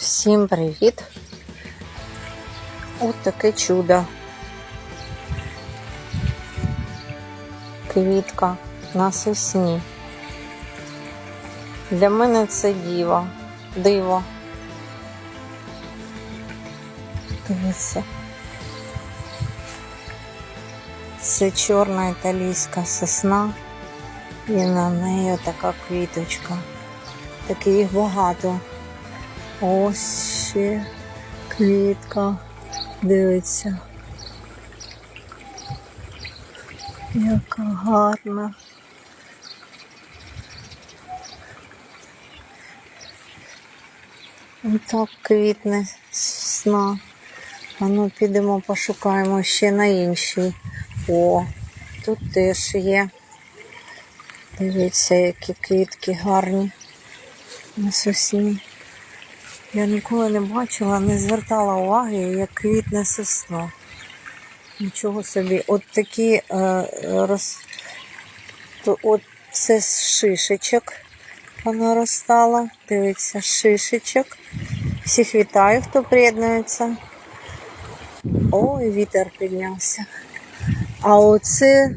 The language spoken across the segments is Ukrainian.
Всім привіт! От таке чудо. Квітка на сосні. Для мене це діво, диво. Дивіться. Це чорна італійська сосна. І на неї така квіточка. Таких їх багато. Ось ще квітка. Дивиться. Яка гарна. Отак квітне сосна. А ну підемо пошукаємо ще на іншій. О, тут теж є. Дивіться, які квітки гарні на сосні. Я ніколи не бачила, не звертала уваги, як квітне сосна. Нічого собі. От такі е, роз... То, от це з шишечок вона розстала. Дивіться, шишечок. Всіх вітаю, хто приєднується. Ой, вітер піднявся. А оце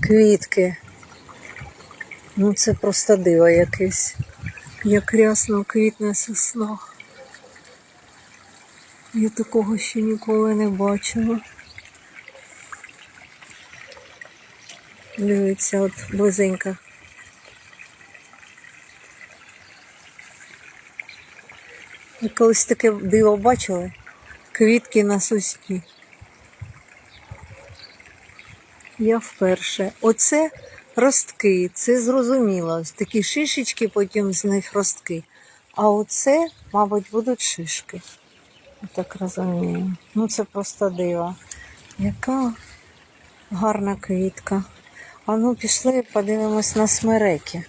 квітки. Ну це просто диво якесь. Як рясно квітне сосна. Я такого ще ніколи не бачила. Дивіться, от близенько. Ви колись таке диво бачили? Квітки на сосні. Я вперше. Оце ростки, це зрозуміло. Такі шишечки, потім з них ростки. А оце, мабуть, будуть шишки. Так розумію. Ну це просто диво. Яка гарна квітка. А ну пішли подивимось на смереки.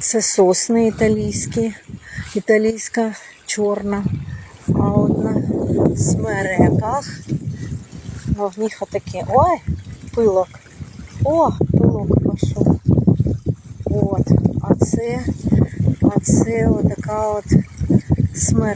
Це сосни італійські, італійська чорна. А от на смереках, ну, в них отакі. Ой, пилок. О, пилок пішов. От, а це, а це отака от смерека.